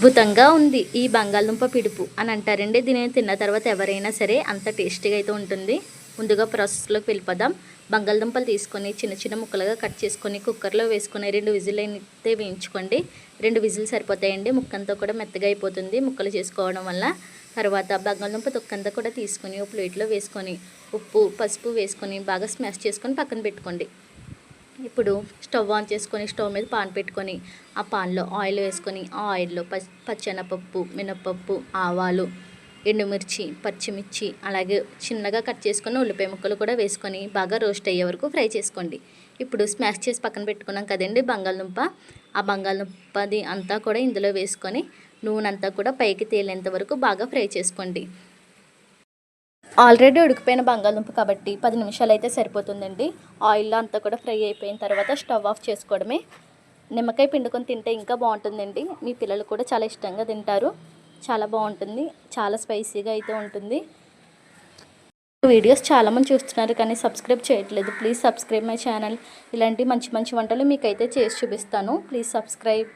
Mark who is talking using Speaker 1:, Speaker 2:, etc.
Speaker 1: అద్భుతంగా ఉంది ఈ బంగాళదుంప పిడుపు అని అంటారండి. దీనిని తిన్న తర్వాత ఎవరైనా సరే అంత టేస్టీగా అయితే ఉంటుంది. ముందుగా ప్రాసెస్లోకి వెళ్ళిపోదాం. బంగాళదుంపలు తీసుకొని చిన్న చిన్న ముక్కలుగా కట్ చేసుకొని కుక్కర్లో వేసుకొని రెండు విజిల్ అయితే వేయించుకోండి. రెండు విజిల్ సరిపోతాయండి. ముక్కంతా కూడా మెత్తగా అయిపోతుంది ముక్కలు చేసుకోవడం వల్ల. తర్వాత బంగాళదుంప తొక్కంతా కూడా తీసుకొని ఒక ప్లేట్లో వేసుకొని ఉప్పు పసుపు వేసుకొని బాగా స్మాష్ చేసుకొని పక్కన పెట్టుకోండి. ఇప్పుడు స్టవ్ ఆన్ చేసుకొని స్టవ్ మీద పాన్ పెట్టుకొని ఆ పాన్లో ఆయిల్ వేసుకొని ఆ ఆయిల్లో ప పచ్చెనపప్పు మినపప్పు ఆవాలు ఎండుమిర్చి పచ్చిమిర్చి అలాగే చిన్నగా కట్ చేసుకున్న ఉల్లిపాయ ముక్కలు కూడా వేసుకొని బాగా రోస్ట్ అయ్యే వరకు ఫ్రై చేసుకోండి. ఇప్పుడు స్మాష్ చేసి పక్కన పెట్టుకున్నాం కదండి బంగాళదుంప. ఆ బంగాళదుంపది అంతా కూడా ఇందులో వేసుకొని నూనె అంతా కూడా పైకి తేలేంత వరకు బాగా ఫ్రై చేసుకోండి. ఆల్రెడీ ఉడికిపోయిన బంగాళదుంప కాబట్టి పది నిమిషాలు అయితే సరిపోతుందండి. ఆయిల్లో అంతా కూడా ఫ్రై అయిపోయిన తర్వాత స్టవ్ ఆఫ్ చేసుకోవడమే. నిమ్మకాయ పిండుకొని తింటే ఇంకా బాగుంటుందండి. మీ పిల్లలు కూడా చాలా ఇష్టంగా తింటారు. చాలా బాగుంటుంది. చాలా స్పైసీగా అయితే ఉంటుంది. వీడియోస్ చాలామంది చూస్తున్నారు కానీ సబ్స్క్రైబ్ చేయట్లేదు. Please subscribe my channel. ఇలాంటి మంచి మంచి వంటలు మీకైతే చేసి చూపిస్తాను. Please subscribe.